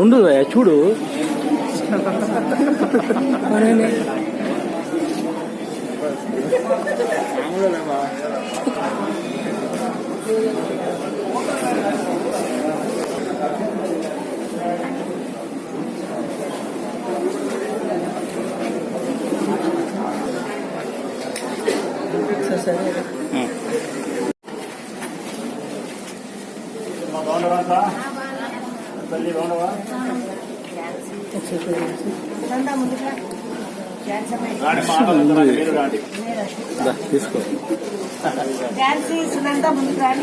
ఉండు చూడు. దా, తీసుకో డాన్సీ సునంద ముందుకు రాని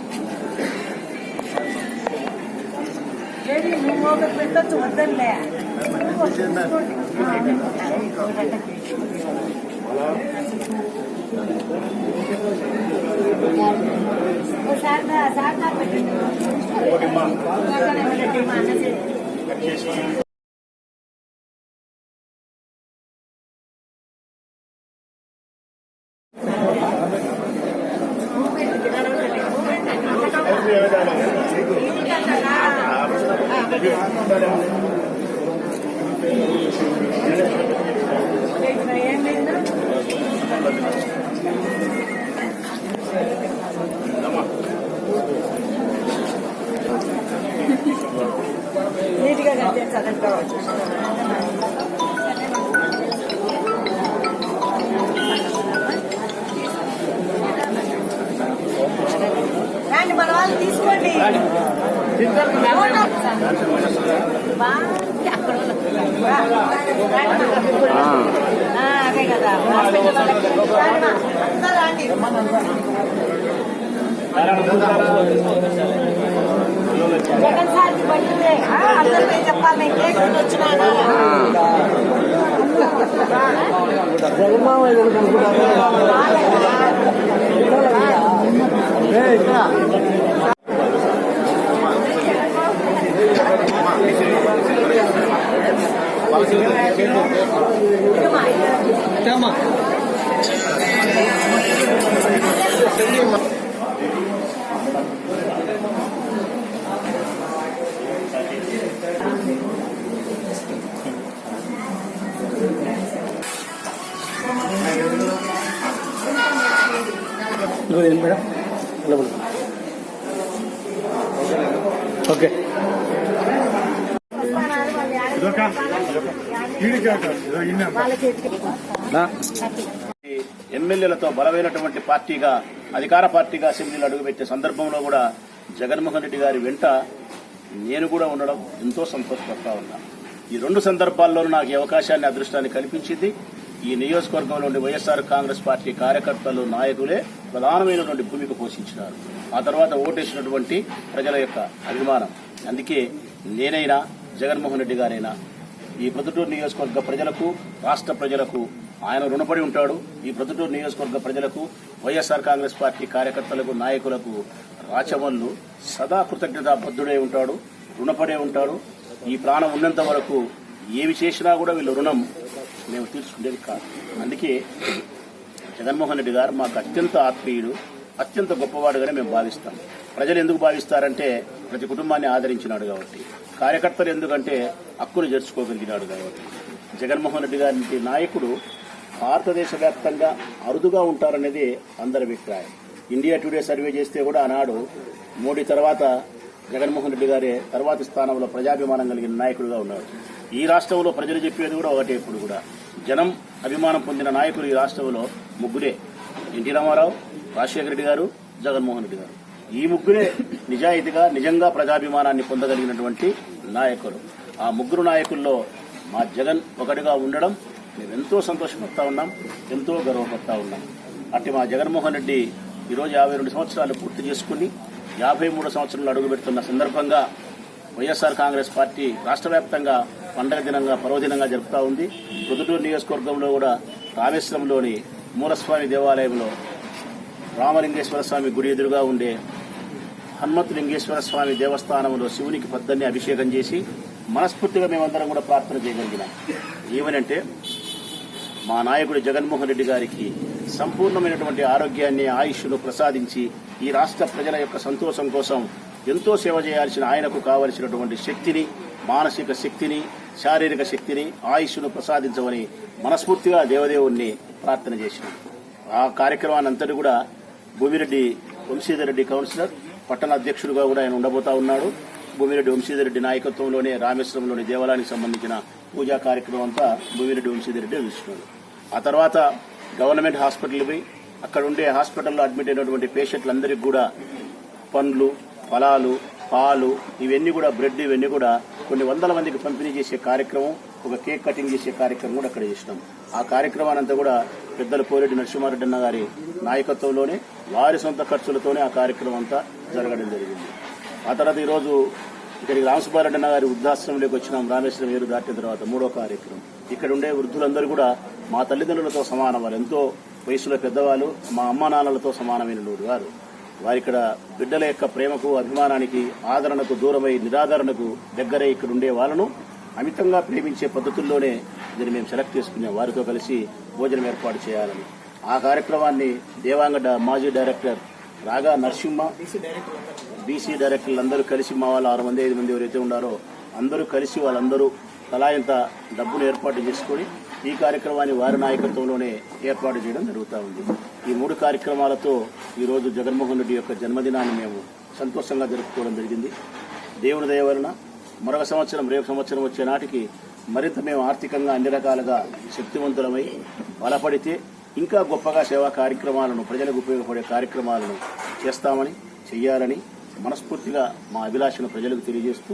ఏది నువ్వు ఒకటి పెట్టచ్చు వద్దలే పెట్టండి మా అన్న చేతి. నీట్గా కట్టేస్తారంట రండి అదే కదా జగన్ సార్కి పట్టిందే అందరికీ చెప్పాలి నేను కేసు వచ్చినాను అమ్మా ఏంటి మేడం. ఓకే. ఎమ్మెల్యేలతో బలమైనటువంటి పార్టీగా అధికార పార్టీగా అసెంబ్లీలో అడుగుపెట్టే సందర్భంలో కూడా జగన్మోహన్ రెడ్డి గారి వెంట నేను కూడా ఉండడం ఎంతో సంతోషపడతా ఉన్నా. ఈ రెండు సందర్భాల్లోనూ నాకు ఈ అవకాశాన్ని అదృష్టాన్ని కల్పించింది. ఈ నియోజకవర్గంలోని వైఎస్ఆర్ కాంగ్రెస్ పార్టీ కార్యకర్తలు నాయకులే ప్రధానమైనటువంటి భూమిక పోషించినారు. ఆ తర్వాత ఓటేసినటువంటి ప్రజల యొక్క అభిమానం. అందుకే నేనైనా జగన్మోహన్ రెడ్డి గారైనా ఈ ప్రొద్దుటూరు నియోజకవర్గ ప్రజలకు రాష్ట్ర ప్రజలకు ఆయన రుణపడి ఉంటాడు. ఈ ప్రొద్దుటూరు నియోజకవర్గ ప్రజలకు వైఎస్ఆర్ కాంగ్రెస్ పార్టీ కార్యకర్తలకు నాయకులకు రాచవల్లు సదా కృతజ్ఞతాబద్ధుడై ఉంటాడు రుణపడే ఉంటాడు. ఈ ప్రాణం ఉన్నంత వరకు ఏమి చేసినా కూడా వీళ్ళు రుణం మేము తీర్చుకునేది కాదు. అందుకే జగన్మోహన్ రెడ్డి గారు మాకు అత్యంత ఆత్మీయుడు అత్యంత గొప్పవాడుగానే మేము భావిస్తాం. ప్రజలు ఎందుకు భావిస్తారంటే ప్రతి కుటుంబాన్ని ఆదరించినాడు కాబట్టి కార్యకర్తలు ఎందుకంటే హక్కును చేర్చుకోగలిగినాడు కాబట్టి. జగన్మోహన్ రెడ్డి గారి నాయకుడు భారతదేశ వ్యాప్తంగా అరుదుగా ఉంటారనేది అందరి అభిప్రాయం. ఇండియా టుడే సర్వే చేస్తే కూడా ఆనాడు మోడీ తర్వాత జగన్మోహన్ రెడ్డి గారే తర్వాతి స్థానంలో ప్రజాభిమానం కలిగిన నాయకుడిగా ఉన్నాడు. ఈ రాష్ట్రంలో ప్రజలు చెప్పేది కూడా ఒకటే ఇప్పుడు కూడా. జనం అభిమానం పొందిన నాయకులు ఈ రాష్ట్రంలో ముగ్గురే. ఎన్టీ రామారావు రాజశేఖర రెడ్డి గారు జగన్మోహన్ రెడ్డి గారు. ఈ ముగ్గురే నిజాయితీగా నిజంగా ప్రజాభిమానాన్ని పొందగలిగినటువంటి నాయకులు. ఆ ముగ్గురు నాయకుల్లో మా జగన్ ఒకటిగా ఉండడం మేము ఎంతో సంతోషపడతా ఉన్నాం ఎంతో గర్వపడతా ఉన్నాం. అట్టి మా జగన్మోహన్ రెడ్డి ఈరోజు యాభై రెండు సంవత్సరాలు పూర్తి చేసుకుని యాభై మూడు సంవత్సరాలు అడుగుపెడుతున్న సందర్భంగా వైఎస్ఆర్ కాంగ్రెస్ పార్టీ రాష్ట్ర వ్యాప్తంగా పండగ దినంగా పర్వదినంగా జరుపుతా ఉంది. ప్రొద్దుటూరు నియోజకవర్గంలో కూడా రామేశ్వరంలోని మూలస్వామి దేవాలయంలో రామలింగేశ్వర స్వామి గుడి ఎదురుగా ఉండే హనుమత్ లింగేశ్వర స్వామి దేవస్థానంలో శివునికి పద్దన్ని అభిషేకం చేసి మనస్ఫూర్తిగా మేమందరం కూడా ప్రార్థన చేయగలిగినాం. ఏమనంటే మా నాయకుడు జగన్మోహన్ రెడ్డి గారికి సంపూర్ణమైనటువంటి ఆరోగ్యాన్ని ఆయుష్ను ప్రసాదించి ఈ రాష్ట్ర ప్రజల యొక్క సంతోషం కోసం ఎంతో సేవ చేయాల్సిన ఆయనకు కావలసినటువంటి శక్తిని మానసిక శక్తిని శారీరక శక్తిని ఆయుష్ను ప్రసాదించమని మనస్ఫూర్తిగా దేవదేవుణ్ణి ప్రార్థన చేసినాం. ఆ కార్యక్రమాన్ని అంతటి కూడా భూమిరెడ్డి వంశీధర్ రెడ్డి కౌన్సిలర్ పట్టణ అధ్యక్షుడిగా కూడా ఆయన ఉండబోతా ఉన్నాడు. భూమిరెడ్డి వంశీధర్ రెడ్డి నాయకత్వంలోనే రామేశ్వరంలోని దేవాలయానికి సంబంధించిన పూజా కార్యక్రమం అంతా భూమిరెడ్డి వంశీధర్ రెడ్డి చూస్తున్నాడు ఆ తర్వాత గవర్నమెంట్ హాస్పిటల్ పోయి అక్కడ ఉండే హాస్పిటల్లో అడ్మిట్ అయినటువంటి పేషెంట్లందరికీ కూడా పండ్లు ఫలాలు పాలు ఇవన్నీ కూడా బ్రెడ్ ఇవన్నీ కూడా కొన్ని వందల మందికి పంపిణీ చేసే కార్యక్రమం ఒక కేక్ కటింగ్ చేసే కార్యక్రమం కూడా అక్కడ చేసినాం. ఆ కార్యక్రమానంతా కూడా పెద్దల పోరెడ్డి నరసింహారెడ్డి అన్న గారి నాయకత్వంలోనే వారి సొంత ఖర్చులతోనే ఆ కార్యక్రమం అంతా జరగడం జరిగింది. ఆ తర్వాత ఈరోజు ఇక్కడికి రామసుబ్బారెడ్డి అన్న గారి వృద్ధాశ్రమంలోకి వచ్చినాం రామేశ్వరం ఏరు దాటిన తర్వాత మూడో కార్యక్రమం. ఇక్కడ ఉండే వృద్ధులందరూ కూడా మా తల్లిదండ్రులతో సమానం వారు. ఎంతో వయసులో పెద్దవాళ్ళు మా అమ్మ నాన్నలతో సమానమైన వారు వారిక్కడ బిడ్డల యొక్క ప్రేమకు అభిమానానికి ఆదరణకు దూరమై నిరాదరణకు దగ్గరై ఇక్కడ ఉండే వాళ్ళను అమితంగా ప్రేమించే పద్ధతుల్లోనే దీన్ని మేము సెలెక్ట్ చేసుకున్నాం వారితో కలిసి భోజనం ఏర్పాటు చేయాలని. ఆ కార్యక్రమాన్ని దేవాంగ మాజీ డైరెక్టర్ రాగా నరసింహ బీసీ డైరెక్టర్లు అందరూ కలిసి మా వాళ్ళు ఆరు మంది ఐదు మంది ఎవరైతే ఉన్నారో అందరూ కలిసి వాళ్ళందరూ తలా ఇంత డబ్బును ఏర్పాటు చేసుకొని ఈ కార్యక్రమాన్ని వారి నాయకత్వంలోనే ఏర్పాటు చేయడం జరుగుతూ ఉంది. ఈ మూడు కార్యక్రమాలతో ఈరోజు జగన్మోహన్ రెడ్డి యొక్క జన్మదినాన్ని మేము సంతోషంగా జరుపుకోవడం జరిగింది. దేవుని దయ వలన మరొక సంవత్సరం రేపు సంవత్సరం వచ్చే నాటికి మరింత మేము ఆర్థికంగా అన్ని రకాలుగా శక్తివంతులమై బలపడితే ఇంకా గొప్పగా సేవా కార్యక్రమాలను ప్రజలకు ఉపయోగపడే కార్యక్రమాలను చేస్తామని చెయ్యాలని మనస్ఫూర్తిగా మా అభిలాషను ప్రజలకు తెలియజేస్తూ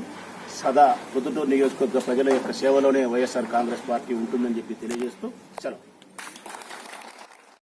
సదా పొద్దుటూరు నియోజకవర్గ ప్రజల యొక్క సేవలోనే వైఎస్ఆర్ కాంగ్రెస్ పార్టీ ఉంటుందని చెప్పి తెలియజేస్తూ సెలవు.